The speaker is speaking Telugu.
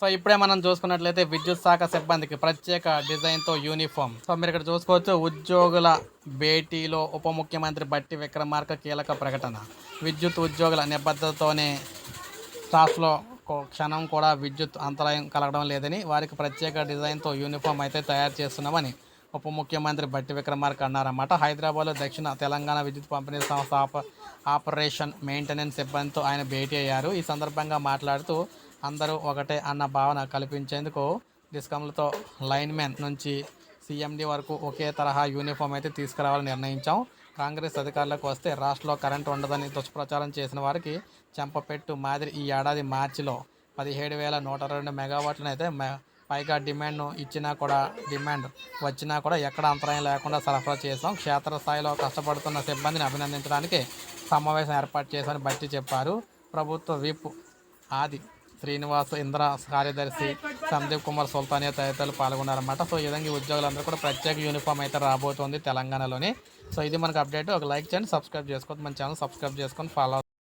సో ఇప్పుడే మనం చూసుకున్నట్లయితే విద్యుత్ శాఖ సిబ్బందికి ప్రత్యేక డిజైన్తో యూనిఫామ్. సో మీరు ఇక్కడ చూసుకోవచ్చు ఉద్యోగుల భేటీలో ఉప ముఖ్యమంత్రి బట్టి విక్రమార్క కీలక ప్రకటన. విద్యుత్ ఉద్యోగుల నిబద్ధతతోనే స్టాఫ్లో క్షణం కూడా విద్యుత్ అంతరాయం కలగడం లేదని వారికి ప్రత్యేక డిజైన్తో యూనిఫామ్ అయితే తయారు చేస్తున్నామని ఉప ముఖ్యమంత్రి బట్టి విక్రమార్క అన్నారన్నమాట. హైదరాబాద్లో దక్షిణ తెలంగాణ విద్యుత్ పంపిణీ సంస్థ ఆప ఆపరేషన్ మెయింటెనెన్స్ సిబ్బందితో ఆయన భేటీ అయ్యారు. ఈ సందర్భంగా మాట్లాడుతూ అందరూ ఒకటే అన్న భావన కల్పించేందుకు డిస్కంలతో లైన్మెన్ నుంచి సీఎండీ వరకు ఒకే తరహా యూనిఫామ్ అయితే తీసుకురావాలని నిర్ణయించాం. కాంగ్రెస్ అధికారులకు వస్తే రాష్ట్రంలో కరెంట్ ఉండదని దుష్ప్రచారం చేసిన వారికి చెంపపెట్టు మాదిరి ఈ ఏడాది మార్చిలో పదిహేడు వేల నూట రెండు మెగావాట్లను అయితే పైగా డిమాండ్ను ఇచ్చినా కూడా డిమాండ్ వచ్చినా కూడా ఎక్కడ అంతరాయం లేకుండా సరఫరా చేశాం. క్షేత్రస్థాయిలో కష్టపడుతున్న సిబ్బందిని అభినందించడానికి సమావేశం ఏర్పాటు చేశామని బట్టి చెప్పారు. ప్రభుత్వ విప్ ఆది శ్రీనివాస్ ఇంద్ర కార్యదర్శి సందీప్ కుమార్ సుల్తానియా తదితరులు పాల్గొన్నారన్నమాట. సో ఈ విధంగా ఉద్యోగులందరూ కూడా ప్రత్యేక యూనిఫామ్ అయితే రాబోతోంది తెలంగాణలోని. సో ఇది మనకు అప్డేట్. ఒక లైక్ చేయండి సబ్స్క్రైబ్ చేసుకోవద్దు. మన ఛానల్ సబ్స్క్రైబ్ చేసుకొని ఫాలో